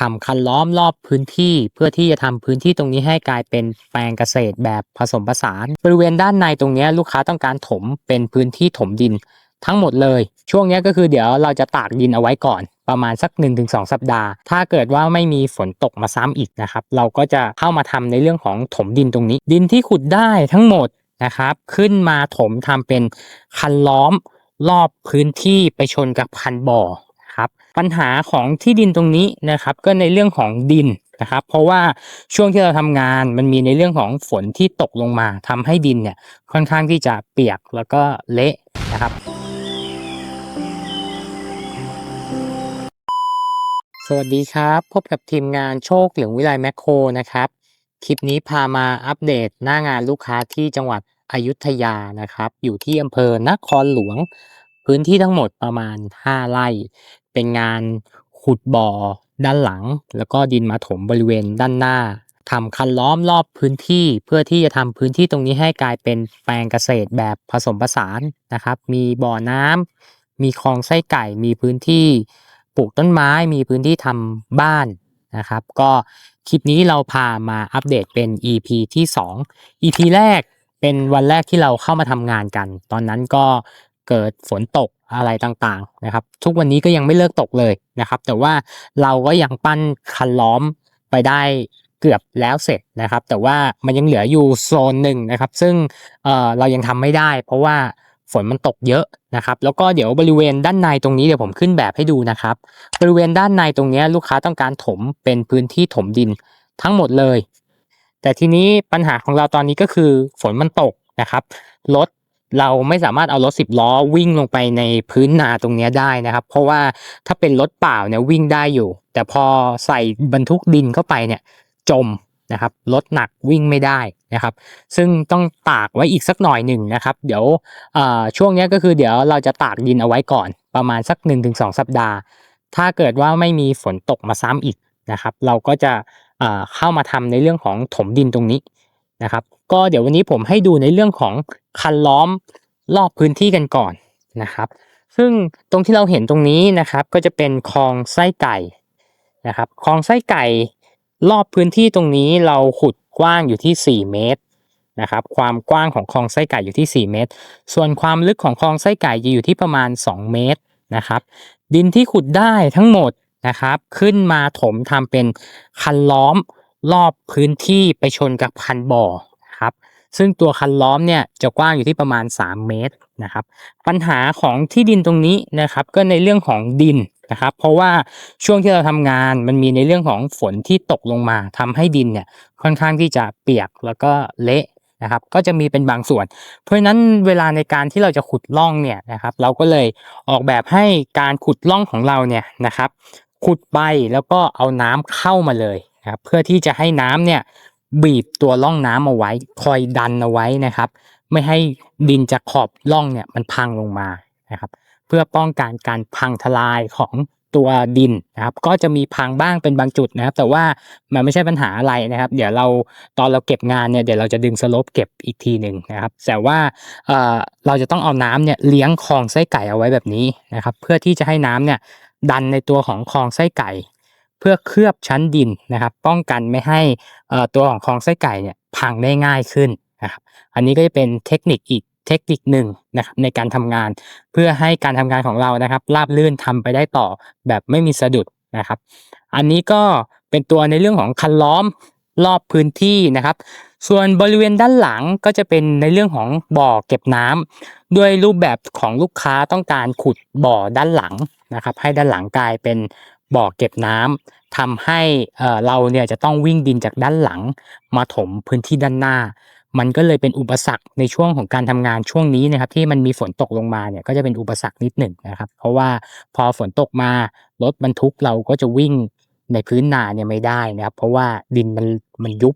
ทำคันล้อมรอบพื้นที่เพื่อที่จะทำพื้นที่ตรงนี้ให้กลายเป็นแปลงเกษตรแบบผสมผสาน บริเวณด้านในตรงนี้ลูกค้าต้องการถมเป็นพื้นที่ถมดิน ทั้งหมดเลย ช่วงนี้ก็คือเดี๋ยวเราจะตากดินเอาไว้ก่อนประมาณสัก 1-2 สัปดาห์ ถ้าเกิดว่าไม่มีฝนตกมาซ้ำอีกนะครับ เราก็จะเข้ามาทำในเรื่องของถมดินตรงนี้ ดินที่ขุดได้ทั้งหมดนะครับ ขึ้นมาถมทำเป็นคันล้อมรอบพื้นที่ไปชนกับคันบ่อ ครับ ปัญหาของที่ดินตรงนี้นะครับก็ในเรื่องของดินนะครับ เพราะว่าช่วงที่เราทำงานมันมีในเรื่องของฝนที่ตกลงมาทำให้ดินเนี่ยค่อนข้างที่จะเปียกแล้วก็เละนะครับ สวัสดีครับ พบกับทีมงานโชคเหลืองวิไลแมคโครนะครับ คลิปนี้พามาอัปเดตหน้างานลูกค้าที่จังหวัดอยุธยานะครับ อยู่ที่อำเภอนครหลวง พื้นที่ทั้งหมดประมาณ 5 ไร่ เป็นงานขุดบ่อด้านหลัง แล้วก็ดินมาถมบริเวณด้านหน้าทำคันล้อมรอบพื้นที่เพื่อที่จะทำพื้นที่ตรงนี้ให้กลายเป็นแปลงเกษตรแบบผสมผสานนะครับ มีบ่อน้ำมีคลองไส้ไก่ มีพื้นที่ปลูกต้นไม้ มีพื้นที่ทำบ้านนะครับ ก็คลิปนี้เราพามาอัปเดตเป็น EP ที่ 2 EP แรกเป็นวันแรกที่เราเข้ามาทำงานกัน ตอนนั้นก็ เกิดฝนตกอะไรต่างๆนะครับ ทุกวันนี้ก็ยังไม่เลิกตกเลยนะครับ แต่ว่าเราก็ยังปั้นคันล้อมไปได้เกือบแล้วเสร็จนะครับ แต่ว่ามันยังเหลืออยู่โซนหนึ่งนะครับ ซึ่งเออเรายังทำไม่ได้ เพราะว่าฝนมันตกเยอะนะครับ แล้วก็เดี๋ยวบริเวณด้านในตรงนี้เดี๋ยวผมขึ้นแบบให้ดูนะครับ บริเวณด้านในตรงเนี้ยลูกค้าต้องการถมเป็นพื้นที่ถมดินทั้งหมดเลย แต่ทีนี้ปัญหาของเราตอนนี้ก็คือฝนมันตกนะครับ รถ เราไม่สามารถเอารถสิบล้อวิ่งลงไปในพื้นนาตรงนี้ได้นะครับ เพราะว่าถ้าเป็นรถเปล่าเนี่ยวิ่งได้อยู่ แต่พอใส่บรรทุกดินเข้าไปเนี่ยจมนะครับรถหนักวิ่งไม่ได้นะครับ ซึ่งต้องตากไว้อีกสักหน่อยหนึ่งนะครับ เดี๋ยวช่วงนี้ก็คือเดี๋ยวเราจะตากดินเอาไว้ก่อน ประมาณสัก 1-2 สัปดาห์ ถ้าเกิดว่าไม่มีฝนตกมาซ้ำอีกนะครับ เราก็จะเข้ามาทำในเรื่องของถมดินตรงนี้นะครับ ก็เดี๋ยววันนี้ผมให้ดูในเรื่องของ คันล้อมรอบพื้นที่กันก่อนนะครับ ซึ่งตรงที่เราเห็นตรงนี้นะครับก็จะเป็นคลองไส้ไก่นะครับคลองไส้ไก่รอบพื้นที่ตรงนี้เราขุดกว้างอยู่ที่ 4 เมตรนะครับ ความกว้างของคลองไส้ไก่อยู่ที่ 4 เมตร ส่วนความลึกของคลองไส้ไก่จะอยู่ที่ประมาณ 2 เมตรนะครับ ดินที่ขุดได้ทั้งหมดนะครับ ขึ้นมาถมทำเป็นคันล้อมรอบพื้นที่ไปชนกับคันบ่อครับ ซึ่งตัวคันล้อมเนี่ยจะกว้างอยู่ที่ประมาณ 3 เมตรนะครับปัญหาของที่ดินตรงนี้นะครับก็ในเรื่องของดินนะครับเพราะว่าช่วงที่เราทำงานมันมีในเรื่องของฝนที่ตกลงมาทำให้ดินเนี่ยค่อนข้างที่จะเปียกแล้วก็เละนะครับก็จะมีเป็นบางส่วน เพราะฉะนั้นเวลาในการที่เราจะขุดร่องเนี่ยนะครับเราก็เลยออกแบบให้การขุดร่องของเราเนี่ยนะครับขุดไปแล้วก็เอาน้ำเข้ามาเลยนะครับเพื่อที่จะให้น้ำเนี่ย บีบตัวร่องน้ำเอาไว้ คอยดันเอาไว้นะครับ ไม่ให้ดินจากขอบร่องเนี่ยมันพังลงมานะครับ เพื่อป้องกันการพังทลายของตัวดินนะครับ ก็จะมีพังบ้างเป็นบางจุดนะครับ แต่ว่ามันไม่ใช่ปัญหาอะไรนะครับ เดี๋ยวเราตอนเราเก็บงานเนี่ยเดี๋ยวเราจะดึงสลปเก็บอีกทีหนึ่งนะครับ แต่ว่าเเราจะต้องเอาน้ำเนี่ยเลี้ยงคลองไส้ไก่เอาไว้แบบนี้นะครับ เพื่อที่จะให้น้ำเนี่ยดันในตัวของคลองไส้ไก่ เพื่อเคลือบชั้นดินนะครับ ป้องกันไม่ให้ตัวของคลองไส้ไก่เนี่ยพังได้ง่ายขึ้นนะครับ อันนี้ก็จะเป็นเทคนิคอีกเทคนิคหนึ่งนะครับในการทำงาน เพื่อให้การทำงานของเรานะครับราบรื่นทำไปได้ต่อแบบไม่มีสะดุดนะครับ อันนี้ก็เป็นตัวในเรื่องของคันล้อมรอบพื้นที่นะครับ ส่วนบริเวณด้านหลังก็จะเป็นในเรื่องของบ่อเก็บน้ำด้วยรูปแบบของลูกค้าต้องการขุดบ่อด้านหลังนะครับ ให้ด้านหลังกลายเป็น บ่อเก็บน้ำทำให้เราเนี่ยจะต้องวิ่งดินจากด้านหลัง มาถมพื้นที่ด้านหน้า มันก็เลยเป็นอุปสรรคในช่วงของการทำงานช่วงนี้นะครับที่มันมีฝนตกลงมาเนี่ยก็จะเป็นอุปสรรคนิดหนึ่งนะครับ เพราะว่าพอฝนตกมารถบรรทุกเราก็จะวิ่งในพื้นนาเนี่ยไม่ได้นะครับ เพราะว่าดินมันมันยุบ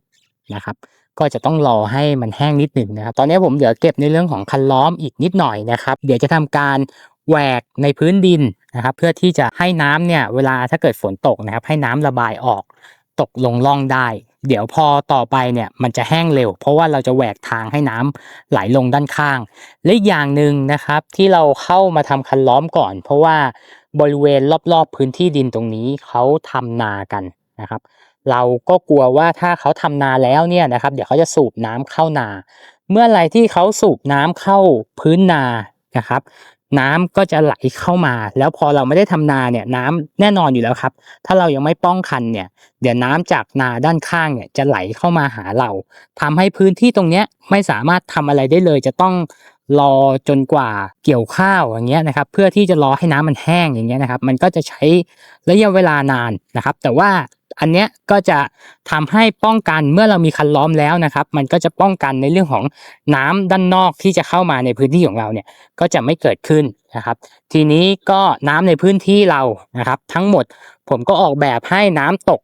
นะครับก็จะต้องรอให้มันแห้งนิดหนึ่งนะครับ ตอนนี้ผมเหลือเก็บในเรื่องของคันล้อมอีกนิดหน่อยนะครับ เดี๋ยวจะทำการแหวกในพื้นดิน นะครับเพื่อที่จะให้น้ำเนี่ยเวลาถ้าเกิดฝนตกนะครับ ให้น้ำระบายออกตกลงร่องได้ เดี๋ยวพอต่อไปเนี่ยมันจะแห้งเร็ว เพราะว่าเราจะแหวกทางให้น้ำไหลลงด้านข้าง และอย่างหนึ่งนะครับที่เราเข้ามาทำคันล้อมก่อน เพราะว่าบริเวณรอบๆพื้นที่ดินตรงนี้เขาทำนากันนะครับ เราก็กลัวว่าถ้าเขาทำนาแล้วเนี่ยนะครับ เดี๋ยวเขาจะสูบน้ำเข้านา เมื่อไหรที่เขาสูบน้ำเข้าพื้นนานะครับ น้ำก็จะไหลเข้ามา แล้วพอเราไม่ได้ทำนาเนี่ยน้ำแน่นอนอยู่แล้วครับ ถ้าเรายังไม่ป้องกันเนี่ย เดี๋ยวน้ำจากนาด้านข้างเนี่ยจะไหลเข้ามาหาเราทำให้พื้นที่ตรงเนี้ยไม่สามารถทำอะไรได้เลย จะต้อง รอจนกว่าเกี่ยวข้าวอย่างเงี้ยนะครับ เพื่อที่จะรอให้น้ำมันแห้งอย่างเงี้ยนะครับ มันก็จะใช้ระยะเวลานานนะครับ แต่ว่าอันเนี้ยก็จะทำให้ป้องกันเมื่อเรามีคันล้อมแล้วนะครับ มันก็จะป้องกันในเรื่องของน้ำด้านนอกที่จะเข้ามาในพื้นที่ของเราเนี่ยก็จะไม่เกิดขึ้นนะครับ ทีนี้ก็น้ำในพื้นที่เรานะครับ ทั้งหมดผมก็ออกแบบให้น้ำตก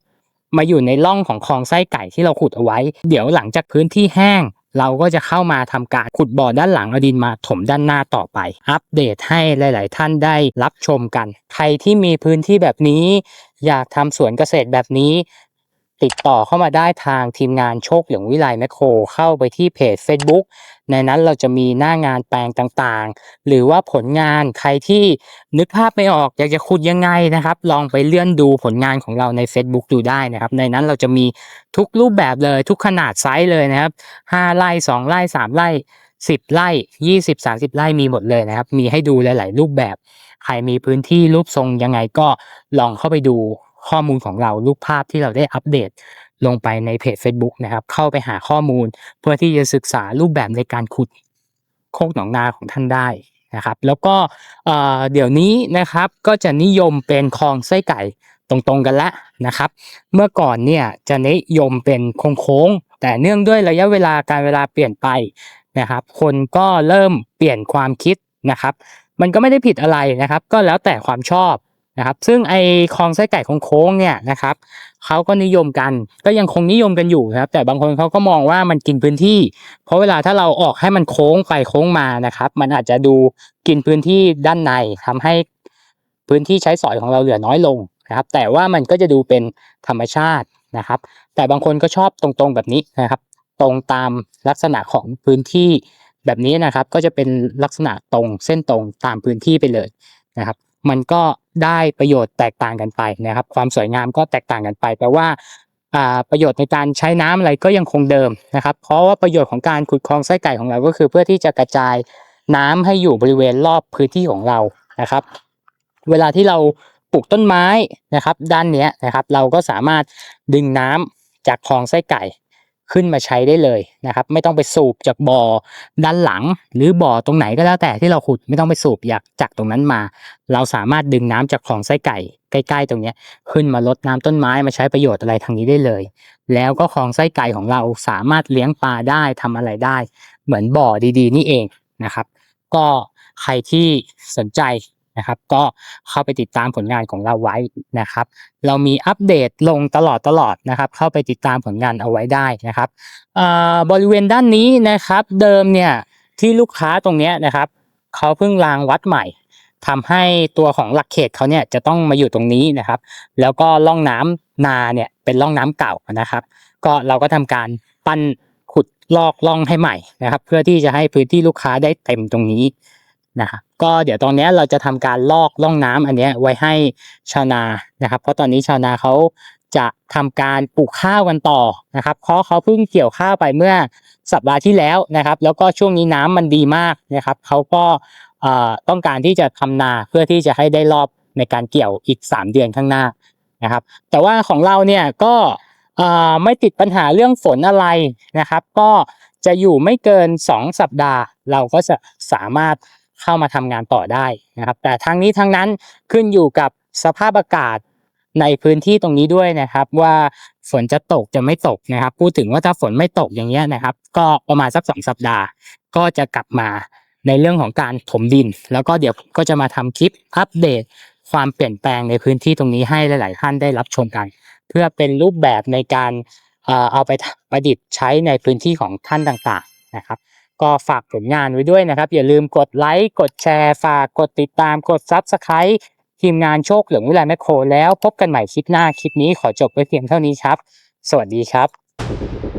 มาอยู่ในร่องของคลองไส้ไก่ที่เราขุดเอาไว้ เดี๋ยวหลังจากพื้นที่แห้ง เราก็จะเข้ามาทำการขุดบ่อด้านหลังเอาดินมาถมด้านหน้าต่อไป อัปเดตให้หลาย ๆ ท่านได้รับชมกัน ใครที่มีพื้นที่แบบนี้ อยากทำสวนเกษตรแบบนี้ ติดต่อเข้ามาได้ทางทีมงานโชคเหลืองวิไลแมคโครเข้าไปที่เพจ Facebook ในนั้นเราจะมีหน้างานแปลงต่างๆ หรือว่าผลงานใครที่นึกภาพไม่ออกอยากจะขุดยังไงนะครับ ลองไปเลื่อนดูผลงานของเราใน Facebook ดูได้นะครับ ในนั้นเราจะมีทุกรูปแบบเลยทุกขนาดไซส์เลยนะครับ5ไร่2ไร่3ไร่10ไร่20 30ไร่มีหมดเลยนะครับ มีให้ดูหลาย ๆ รูปแบบ ใครมีพื้นที่รูปทรงยังไงก็ลองเข้าไปดู ข้อมูลของเรารูปภาพที่เราได้อัปเดตลงไปในเพจ Facebook นะครับ เข้าไปหาข้อมูลเพื่อที่จะศึกษารูปแบบในการขุดโคกหนองนาของท่านได้นะครับ แล้วก็เอ่อเดี๋ยวนี้นะครับก็จะนิยมเป็นคลองไส้ไก่ตรงๆกันละนะครับ เมื่อก่อนเนี่ยจะนิยมเป็นโค้งๆแต่เนื่องด้วยระยะเวลาการเวลาเปลี่ยนไปนะครับ คนก็เริ่มเปลี่ยนความคิดนะครับ มันก็ไม่ได้ผิดอะไรนะครับ ก็แล้วแต่ความชอบ นะครับ ซึ่งไอคลองไส้ไก่โค้งเนี่ยนะครับเขาก็นิยมกันก็ยังคงนิยมกันอยู่นะครับ แต่บางคนเขาก็มองว่ามันกินพื้นที่ เพราะเวลาถ้าเราออกให้มันโค้งไปโค้งมานะครับ มันอาจจะดูกินพื้นที่ด้านในทำให้พื้นที่ใช้สอยของเราเหลือน้อยลงนะครับ แต่ว่ามันก็จะดูเป็นธรรมชาตินะครับ แต่บางคนก็ชอบตรงๆแบบนี้นะครับ ตรงตามลักษณะของพื้นที่แบบนี้นะครับ ก็จะเป็นลักษณะตรงเส้นตรงตามพื้นที่ไปเลยนะครับ มันก็ได้ประโยชน์แตกต่างกันไปนะครับ ความสวยงามก็แตกต่างกันไปแปลว่าประโยชน์ในการใช้น้ำอะไรก็ยังคงเดิมนะครับ เพราะว่าประโยชน์ของการขุดคลองไส้ไก่ของเราก็คือ เพื่อที่จะกระจายน้ำให้อยู่บริเวณรอบพื้นที่ของเรานะครับ เวลาที่เราปลูกต้นไม้นะครับ ด้านนี้นะครับ เราก็สามารถดึงน้ำจากคลองไส้ไก่ ขึ้นมาใช้ได้เลยนะครับ ไม่ต้องไปสูบจากบ่อด้านหลัง หรือบ่อตรงไหนก็แล้วแต่ที่เราขุดไม่ต้องไปสูบอยากจากตรงนั้นมา เราสามารถดึงน้ำจากคลองไส้ไก่ใกล้ๆ ตรงนี้ขึ้นมาลดน้ำต้นไม้มาใช้ประโยชน์อะไรทางนี้ได้เลย แล้วก็คลองไส้ไก่ของเราสามารถเลี้ยงปลาได้ทำอะไรได้ เหมือนบ่อดีๆ นี่เองนะครับ ก็ใครที่สนใจ นะครับ ก็เข้าไปติดตามผลงานของเราไว้นะครับ เรามีอัปเดตลงตลอดตลอดนะครับ เข้าไปติดตามผลงานเอาไว้ได้นะครับอ่าบริเวณด้านนี้นะครับ เดิมเนี่ยที่ลูกค้าตรงนี้นะครับเขาเพิ่งรางวัดใหม่ทำให้ตัวของหลักเขตเขาเนี่ยจะต้องมาอยู่ตรงนี้นะครับ แล้วก็ร่องน้ำนาเนี่ยเป็นร่องน้ำเก่านะครับ ก็เราก็ทำการปั้นขุดลอกร่องให้ใหม่นะครับ เพื่อที่จะให้พื้นที่ลูกค้าได้เต็มตรงนี้ นะครับก็เดี๋ยวตอนนี้เราจะทำการลอกร่องน้ำอันนี้ไว้ให้ชาวนานะครับ เพราะตอนนี้ชาวนาเขาจะทำการปลูกข้าวกันต่อนะครับเพราะเขาเพิ่งเกี่ยวข้าวไปเมื่อสัปดาห์ที่แล้วนะครับ แล้วก็ช่วงนี้น้ำมันดีมากนะครับเขาก็ต้องการที่จะทำนาเพื่อที่จะให้ได้รอบในการเกี่ยวอีก 3 เดือนข้างหน้านะครับ แต่ว่าของเราเนี่ยก็ไม่ติดปัญหาเรื่องฝนอะไรนะครับ ก็จะอยู่ไม่เกิน 2 สัปดาห์ เราก็จะสามารถ เข้ามาทำงานต่อได้นะครับ แต่ทั้งนี้ทั้งนั้นขึ้นอยู่กับสภาพอากาศในพื้นที่ตรงนี้ด้วยนะครับ ว่าฝนจะตกจะไม่ตกนะครับ พูดถึงว่าถ้าฝนไม่ตกอย่างเงี้ยนะครับ ก็ประมาณสักสองสัปดาห์ ก็จะกลับมาในเรื่องของการถมดิน แล้วก็เดี๋ยวก็จะมาทำคลิปอัปเดตความเปลี่ยนแปลงในพื้นที่ตรงนี้ให้หลาย ๆ ท่านได้รับชมกัน เพื่อเป็นรูปแบบในการเออเอาไปประดิษฐ์ใช้ในพื้นที่ของท่านต่าง ๆ นะครับ ก็ฝากผลงานไว้ด้วยนะครับ อย่าลืมกดไลค์กดแชร์ฝากกดติดตามกด Subscribe ทีมงานโชคเหลืองวิไลแมคโครแล้วพบกันใหม่คลิปหน้าคลิปนี้ขอจบไว้เพียงเท่านี้ครับ สวัสดีครับ